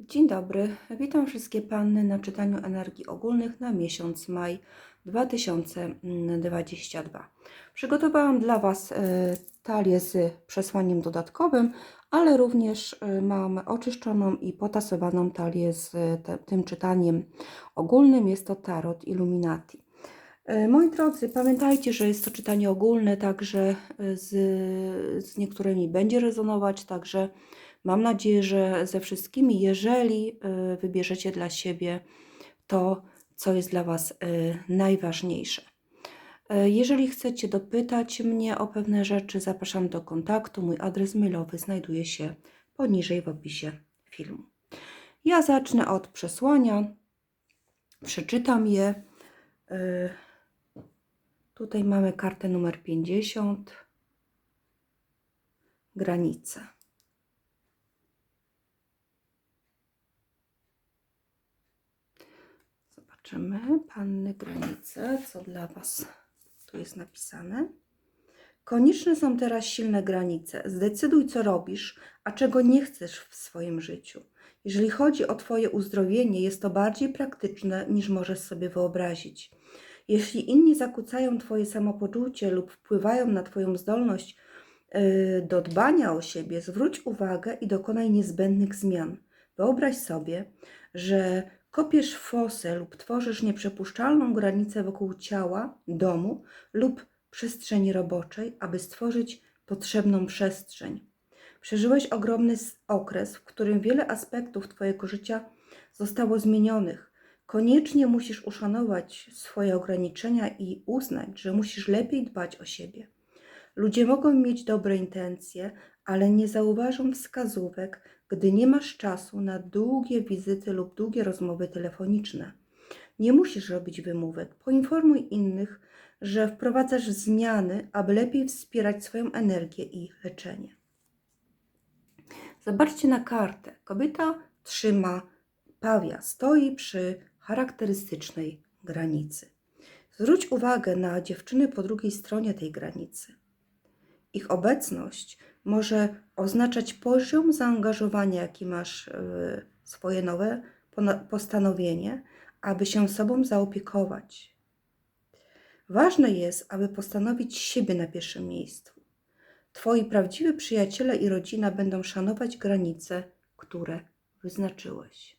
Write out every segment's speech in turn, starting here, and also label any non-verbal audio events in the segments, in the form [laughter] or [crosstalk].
Dzień dobry, witam wszystkie panny na czytaniu energii ogólnych na miesiąc maj 2022. Przygotowałam dla Was e, talię z przesłaniem dodatkowym, ale również e, mam oczyszczoną i potasowaną talię z te, tym czytaniem ogólnym. Jest to Tarot Illuminati. E, Moi drodzy, pamiętajcie, że jest to czytanie ogólne, także e, z, z niektórymi będzie rezonować, także mam nadzieję, że ze wszystkimi, jeżeli e, wybierzecie dla siebie to, co jest dla Was e, najważniejsze. E, Jeżeli chcecie dopytać mnie o pewne rzeczy, zapraszam do kontaktu. Mój adres mailowy znajduje się poniżej w opisie filmu. Ja zacznę od przesłania, przeczytam je. Tutaj mamy kartę numer 50. Granice. Zobaczymy, panny granice, co dla Was tu jest napisane. Konieczne są teraz silne granice. Zdecyduj, co robisz, a czego nie chcesz w swoim życiu. Jeżeli chodzi o Twoje uzdrowienie, jest to bardziej praktyczne niż możesz sobie wyobrazić. Jeśli inni zakłócają Twoje samopoczucie lub wpływają na Twoją zdolność yy, do dbania o siebie, zwróć uwagę i dokonaj niezbędnych zmian. Wyobraź sobie, że kopiesz fosę lub tworzysz nieprzepuszczalną granicę wokół ciała, domu lub przestrzeni roboczej, aby stworzyć potrzebną przestrzeń. Przeżyłeś ogromny okres, w którym wiele aspektów Twojego życia zostało zmienionych. Koniecznie musisz uszanować swoje ograniczenia i uznać, że musisz lepiej dbać o siebie. Ludzie mogą mieć dobre intencje, ale nie zauważą wskazówek, gdy nie masz czasu na długie wizyty lub długie rozmowy telefoniczne. Nie musisz robić wymówek. Poinformuj innych, że wprowadzasz zmiany, aby lepiej wspierać swoją energię i leczenie. Zobaczcie na kartę. Kobieta trzyma pawia, stoi przy charakterystycznej granicy. Zwróć uwagę na dziewczyny po drugiej stronie tej granicy. Ich obecność może oznaczać poziom zaangażowania, jaki masz w swoje nowe postanowienie, aby się sobą zaopiekować. Ważne jest, aby postanowić siebie na pierwszym miejscu. Twoi prawdziwi przyjaciele i rodzina będą szanować granice, które wyznaczyłeś.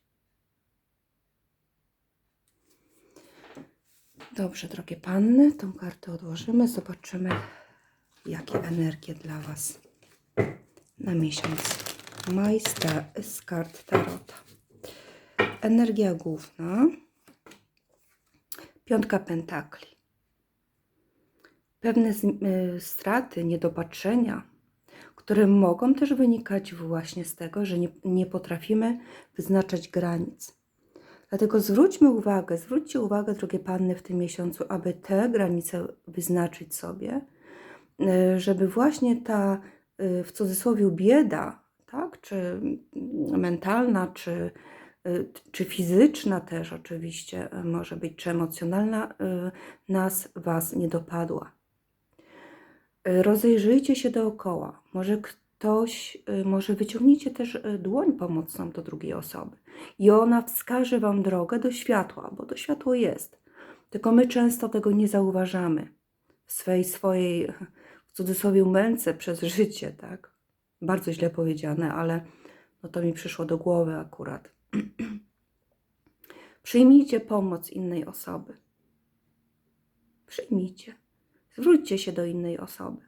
Dobrze, drogie panny, tą kartę odłożymy. Zobaczymy, jakie energie dla Was na miesiąc maj z, kart Tarota. Energia główna. Piątka pentakli. Pewne z, y, straty, niedopatrzenia, które mogą też wynikać właśnie z tego, że nie, nie potrafimy wyznaczać granic. Dlatego zwróćmy uwagę, zwróćcie uwagę, drogie panny, w tym miesiącu, aby te granice wyznaczyć sobie, y, żeby właśnie ta w cudzysłowie bieda, tak, czy mentalna, czy, y, czy fizyczna też oczywiście y, może być, czy emocjonalna, y, nas, Was nie dopadła. Y, Rozejrzyjcie się dookoła. Może ktoś, y, może wyciągnijcie też y, dłoń pomocną do drugiej osoby i ona wskaże Wam drogę do światła, bo to światło jest. Tylko my często tego nie zauważamy w swej swojej, cudzysłowie, męce przez życie, tak? Bardzo źle powiedziane, ale no to mi przyszło do głowy akurat. [clears throat] Przyjmijcie pomoc innej osoby. Przyjmijcie. Zwróćcie się do innej osoby,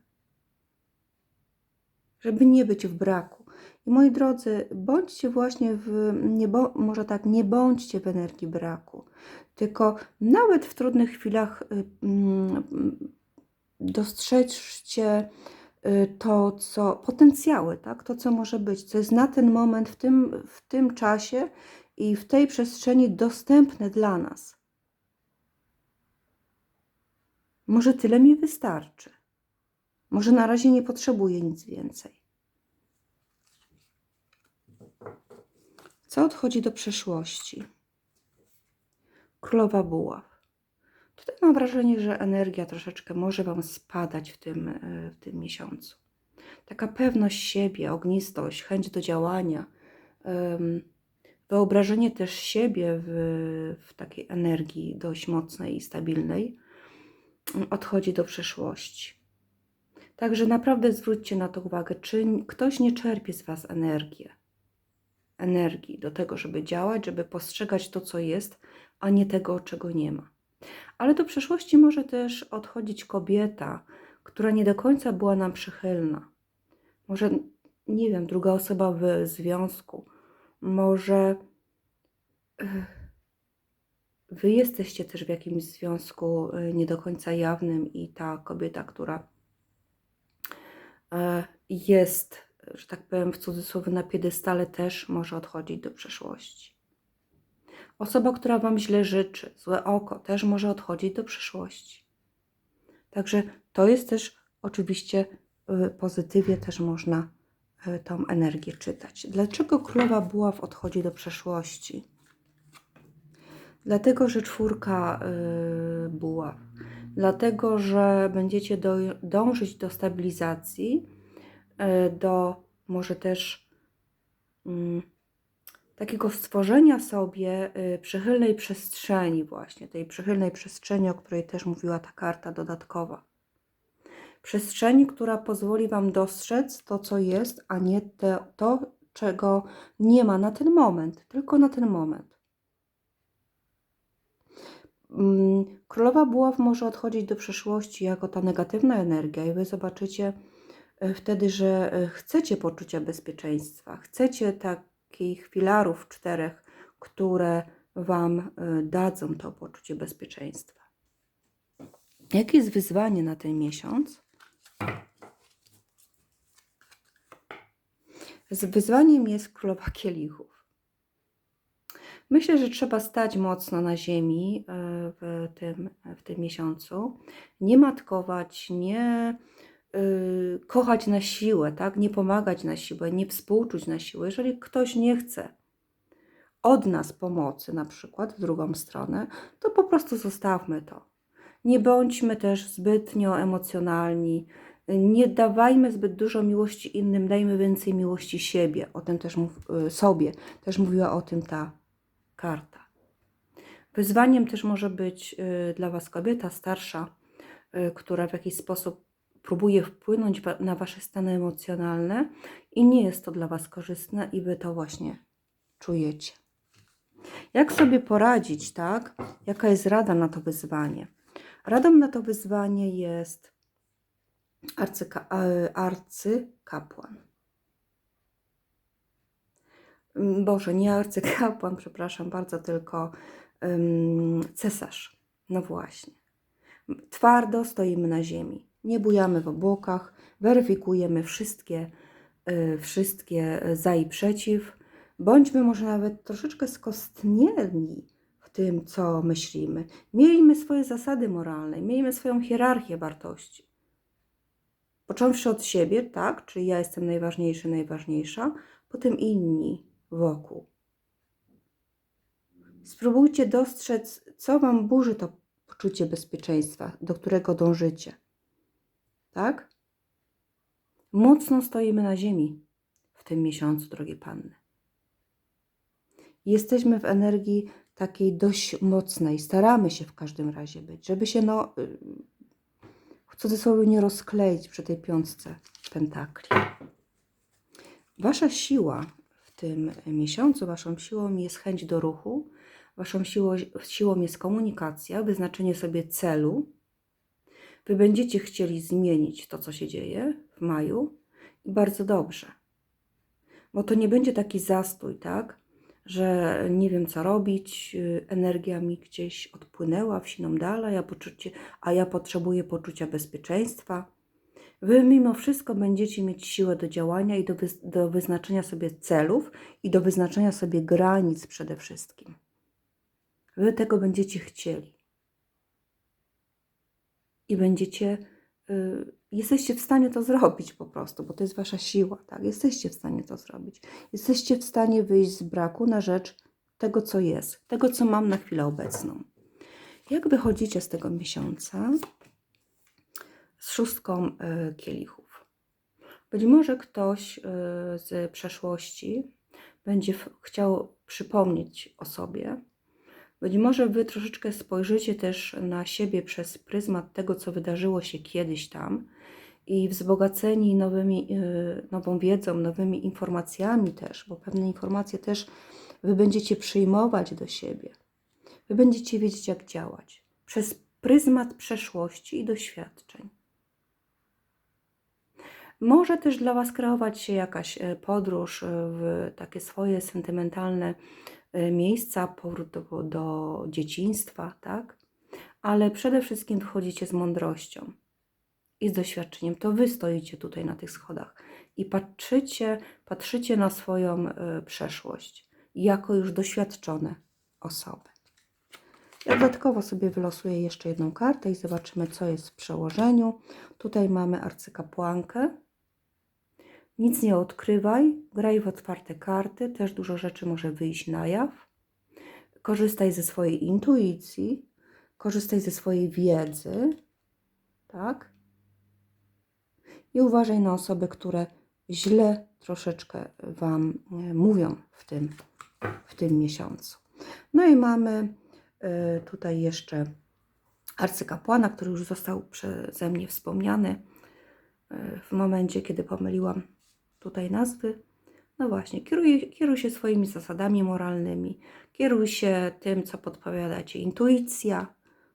żeby nie być w braku. I moi drodzy, bądźcie właśnie w, nie bo, może tak, nie bądźcie w energii braku, tylko nawet w trudnych chwilach y, mm, dostrzeżcie y, to, co potencjały, tak? to, co może być, co jest na ten moment, w tym, w tym czasie i w tej przestrzeni dostępne dla nas. Może tyle mi wystarczy. Może na razie nie potrzebuję nic więcej. Co odchodzi do przeszłości? Królowa Buław. Tutaj mam wrażenie, że energia troszeczkę może Wam spadać w tym, e, w tym miesiącu. Taka pewność siebie, ognistość, chęć do działania, Wyobrażenie też siebie w, w takiej energii dość mocnej i stabilnej mm, odchodzi do przeszłości. Także naprawdę zwróćcie na to uwagę, czy ktoś nie czerpie z Was energię, energii do tego, żeby działać, żeby postrzegać to, co jest, a nie tego, czego nie ma. Ale do przeszłości może też odchodzić kobieta, która nie do końca była nam przychylna. Może, nie wiem, druga osoba w związku. Może wy jesteście też w jakimś związku eh, nie do końca jawnym i ta kobieta, która eh, jest, że tak powiem, w cudzysłowie na piedestale, też może odchodzić do przeszłości. Osoba, która Wam źle życzy, złe oko, też może odchodzić do przyszłości. Także to jest też oczywiście y, pozytywie też można y, tą energię czytać. Dlaczego królowa buław odchodzi do przeszłości? Dlatego, że czwórka y, buław. Dlatego, że będziecie do, dążyć do stabilizacji, do może też. Takiego stworzenia sobie y, przychylnej przestrzeni, właśnie tej przychylnej przestrzeni, o której też mówiła ta karta dodatkowa. Przestrzeni, która pozwoli Wam dostrzec to, co jest, a nie te, to, czego nie ma na ten moment, tylko na ten moment. Mm, Królowa Buław może odchodzić do przeszłości jako ta negatywna energia, i Wy zobaczycie y, wtedy, że y, chcecie poczucia bezpieczeństwa, chcecie tak takich filarów czterech, które Wam y, dadzą to poczucie bezpieczeństwa. Jakie jest wyzwanie na ten miesiąc? Z wyzwaniem jest królowa kielichów. Myślę, że trzeba stać mocno na ziemi y, w tym, w tym miesiącu, nie matkować, nie kochać na siłę, tak? nie pomagać na siłę, nie współczuć na siłę. Jeżeli ktoś nie chce od nas pomocy, na przykład w drugą stronę, to po prostu zostawmy to. Nie bądźmy też zbytnio emocjonalni, nie dawajmy zbyt dużo miłości innym, dajmy więcej miłości siebie. O tym też mów, y, sobie też mówiła o tym ta karta. Wyzwaniem też może być y, dla Was kobieta starsza, która w jakiś sposób próbuje wpłynąć na Wasze stany emocjonalne i nie jest to dla Was korzystne i Wy to właśnie czujecie. Jak sobie poradzić, tak? Jaka jest rada na to wyzwanie? Radą na to wyzwanie jest arcyka, e, arcykapłan. Mm, Boże, nie arcykapłan, [laughs] przepraszam bardzo, tylko um, cesarz. No właśnie. Twardo stoimy na ziemi nie bujamy w obłokach, weryfikujemy wszystkie, y, wszystkie za i przeciw. Bądźmy może nawet troszeczkę skostnieli w tym, co myślimy. Miejmy swoje zasady moralne, miejmy swoją hierarchię wartości. Począwszy od siebie, tak, czyli ja jestem najważniejszy, najważniejsza, potem inni wokół. Spróbujcie dostrzec, co Wam burzy to poczucie bezpieczeństwa, do którego dążycie tak? Mocno stoimy na ziemi w tym miesiącu, drogie panny. Jesteśmy w energii takiej dość mocnej. Staramy się w każdym razie być, żeby się, no, w cudzysłowie nie rozkleić przy tej piątce pentakli. Wasza siła w tym miesiącu, waszą siłą jest chęć do ruchu, waszą siłą, siłą jest komunikacja, wyznaczenie sobie celu, Wy będziecie chcieli zmienić to, co się dzieje w maju i bardzo dobrze. Bo to nie będzie taki zastój, tak? Że nie wiem, co robić, y, energia mi gdzieś odpłynęła, wsiną dalej, a, poczucie, a ja potrzebuję poczucia bezpieczeństwa. Wy mimo wszystko będziecie mieć siłę do działania i do, wy, do wyznaczenia sobie celów i do wyznaczenia sobie granic przede wszystkim. Wy tego będziecie chcieli i będziecie, y, jesteście w stanie to zrobić po prostu, bo to jest wasza siła, tak? Jesteście w stanie to zrobić. Jesteście w stanie wyjść z braku na rzecz tego, co jest, tego, co mam na chwilę obecną. Jak wychodzicie z tego miesiąca? Z szóstką y, kielichów. Być może ktoś y, z przeszłości będzie chciał przypomnieć o sobie. Być może Wy troszeczkę spojrzycie też na siebie przez pryzmat tego, co wydarzyło się kiedyś tam i wzbogaceni nowymi, yy, nową wiedzą, nowymi informacjami też, bo pewne informacje też Wy będziecie przyjmować do siebie. Wy będziecie wiedzieć, jak działać przez pryzmat przeszłości i doświadczeń. Może też dla Was kreować się jakaś e, podróż e, w takie swoje sentymentalne miejsca, powrót do, do dzieciństwa, tak? Ale przede wszystkim wchodzicie z mądrością i z doświadczeniem. To Wy stoicie tutaj na tych schodach i patrzycie, patrzycie na swoją e, przeszłość jako już doświadczone osoby. Ja dodatkowo sobie wylosuję jeszcze jedną kartę i zobaczymy, co jest w przełożeniu. Tutaj mamy arcykapłankę. Nic nie odkrywaj, graj w otwarte karty, też dużo rzeczy może wyjść na jaw. Korzystaj ze swojej intuicji, korzystaj ze swojej wiedzy, tak? I uważaj na osoby, które źle troszeczkę Wam e, mówią w tym, w tym miesiącu. No i mamy y, tutaj jeszcze arcykapłana, który już został przeze mnie wspomniany y, w momencie, kiedy pomyliłam tutaj nazwy. No właśnie, kieruj, kieruj się swoimi zasadami moralnymi, kieruj się tym, co podpowiada Ci intuicja,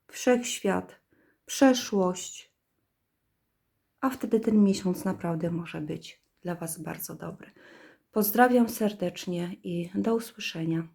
wszechświat, przeszłość, a wtedy ten miesiąc naprawdę może być dla Was bardzo dobry. Pozdrawiam serdecznie i do usłyszenia.